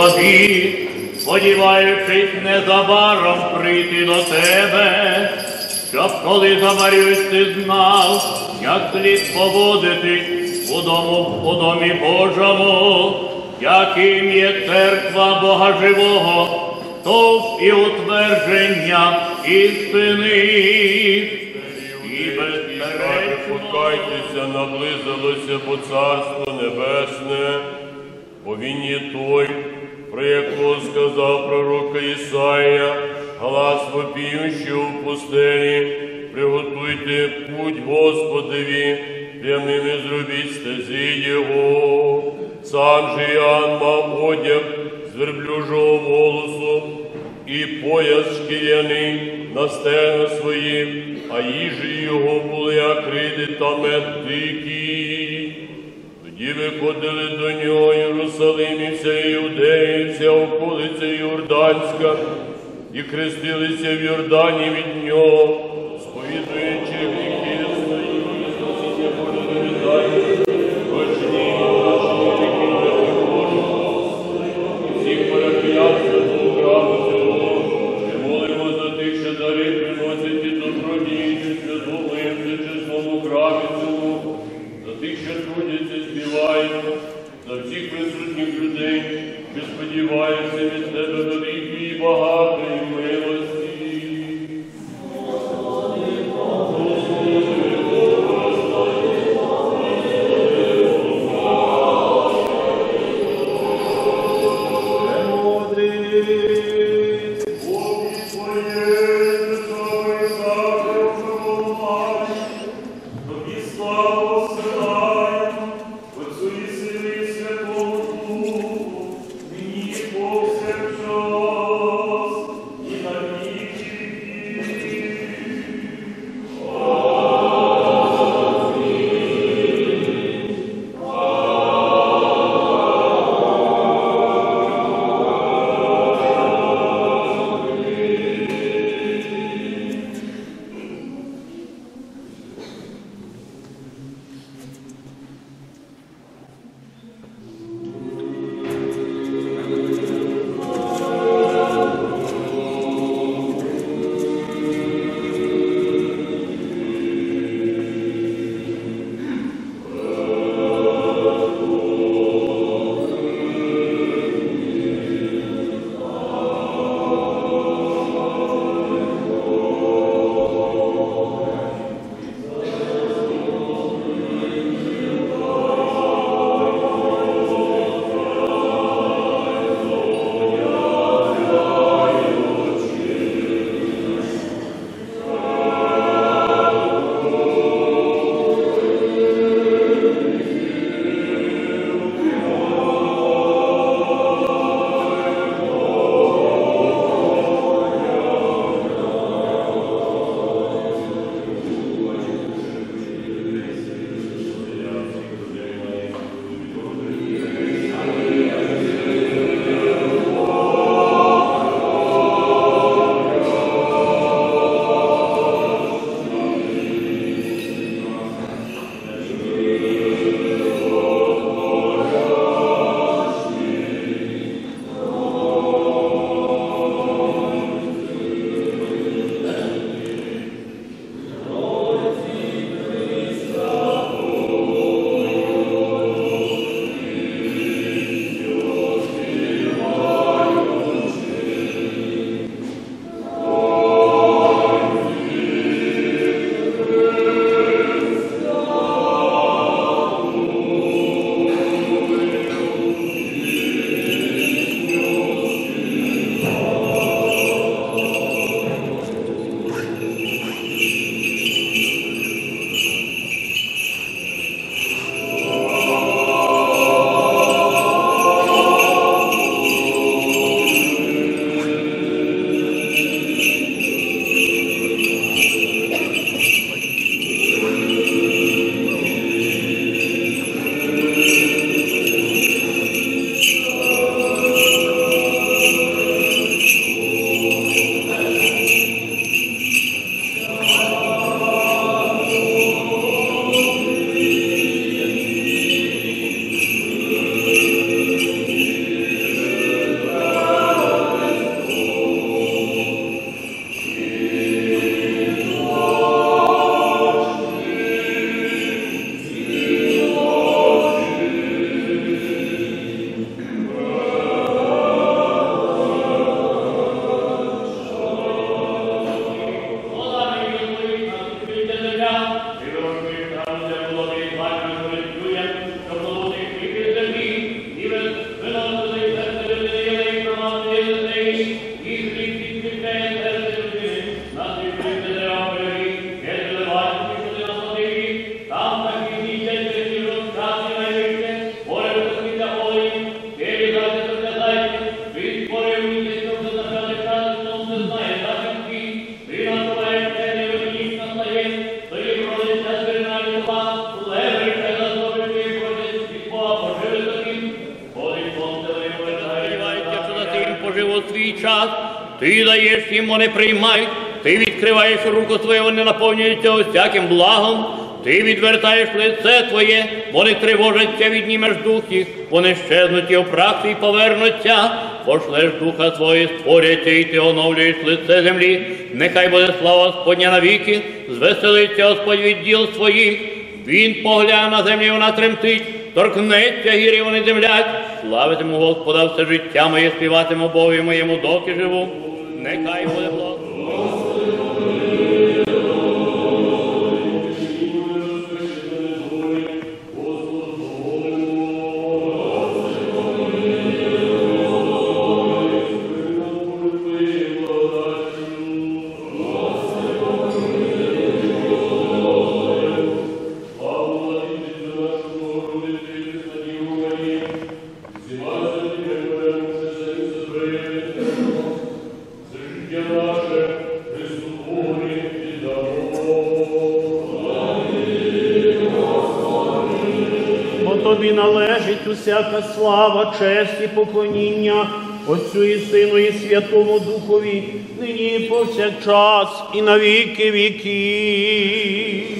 Тобі, сподіваючись незабаром прийти до тебе, щоб коли замарюсь, ти знав, як слід поводити у, дому, у домі Божому, яким є церква Бога живого, стовп і утвердження істини. Безперечно, наблизилося бо царство небесне, бо він є той, про якого сказав пророк Ісаїя, глас вопіющий у пустелі, приготуйте путь Господеві, прямими зробіть стези Його. Сам же Іоанн мав одяг з верблюжого волосу, і пояс шкіряний на стегна свої, а їжі його були акриди та мед дикий. Тоді виходили до нього Єрусалим і вся Іудея, і вся околиця Йорданська, і хрестилися в Йордані від нього, сповідуючи гріхи свої, і спасіння Боже вітання, прощені, прощені, гріхи Божого, і всіх парафіян святого храму цього, і молимо за тих, що дари приносять і добродійні святому і чесному храмі цьому, за тих, що трудяться, співають, за всіх присутніх людей, що сподіваються від тебе на і багатої їм вони приймають. Ти відкриваєш руку твою, вони наповнюються усяким благом. Ти відвертаєш лице твоє, вони тривожаться, віднімеш дух їх, вони щезнуть і в прах твій повернуться. Пошлеш духа твої, створяться, і ти оновлюєш лице землі. Нехай буде слава Господня навіки, звеселиться Господь від діл своїх. Він погляне на землі, вона тремтить, торкнеться гір, і вони землять. Славитиму Господа все життя моє, співатиму Богові моєму, доки живу. Нехай буде благо. Тобі належить усяка слава, честь і поклоніння Отцю і Сину, і Святому Духові, нині і повсякчас, і на віки віків.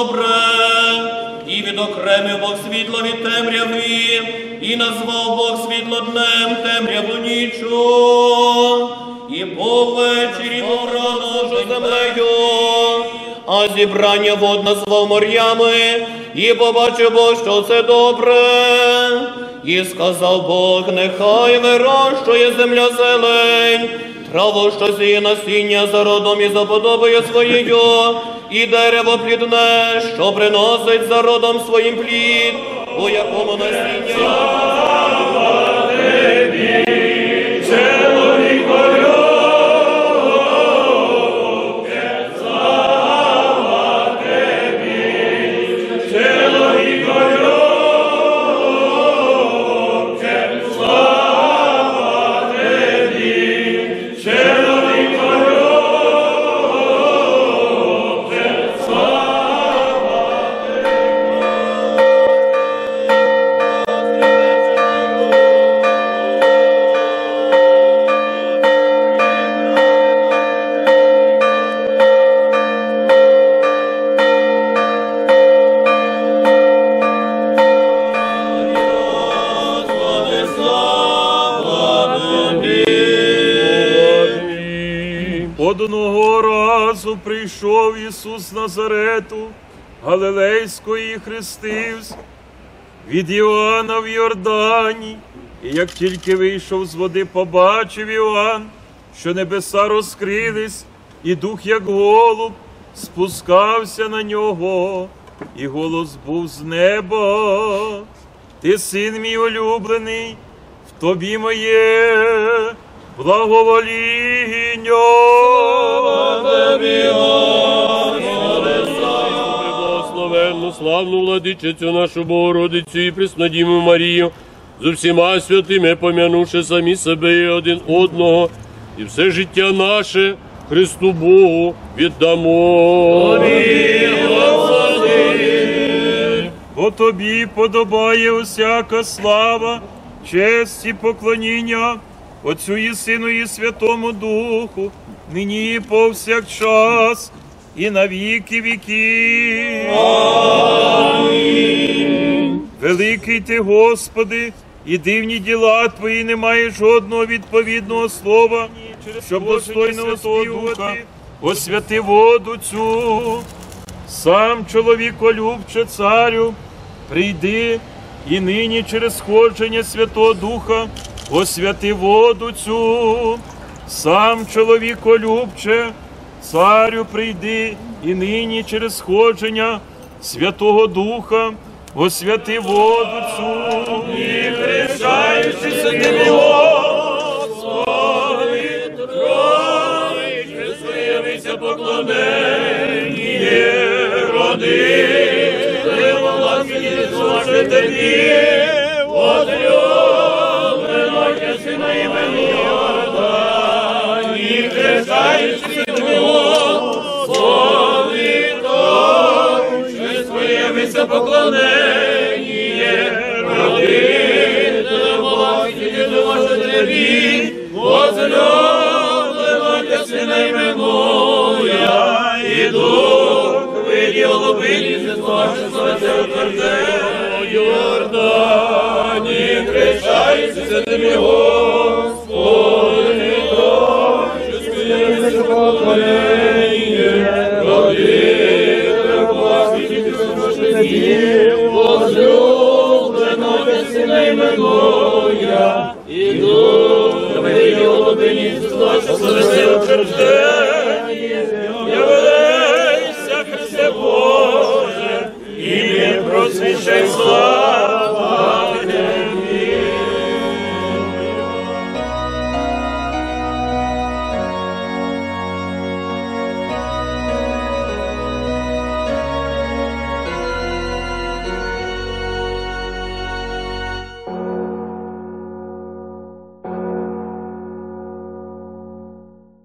Добре, і відокремив Бог світло від темряви, і назвав Бог світло днем, темряву нічу, і по ввечері рано землею, а зібрання вод назвав морями, і побачив Бог, що це добре. І сказав Бог, нехай вирощує земля зелень, траву, що сіє насіння за родом і за подобою своєю, і дерево плідне, що приносить за родом своїм плід, у якому насіння. Прийшов Ісус Назарету, Галилейської і хрестився від Іоанна в Йордані, і як тільки вийшов з води, побачив Іоанн, що небеса розкрились, і дух, як голуб, спускався на нього, і голос був з неба. Ти син мій улюблений, в тобі моє благовоління. Благословенну, славну владичицю нашу Богородицю і Преснодіму Марію, з усіма святими помянувши самі себе і один одного, і все життя наше Христу Богу віддамо. Бо тобі подобає усяка слава, честь і поклоніння Отцю і Сину і Святому Духу, нині і повсякчас, і на віки віків. Великий ти, Господи, і дивні діла Твої немає жодного відповідного слова, щоб достойно оспівувати, освяти воду цю. Сам чоловіколюбче царю, прийди і нині через сходження Святого Духа освяти воду цю. Сам чоловіколюбче, царю, прийди і нині через сходження Святого Духа освяти воду цю. І хрещаючися тобі, Господи, трой, Християвися поклонення, роди, тобі, Йорда, і хрещаючися тобі, Господи, спільне поклонення, роди, власні,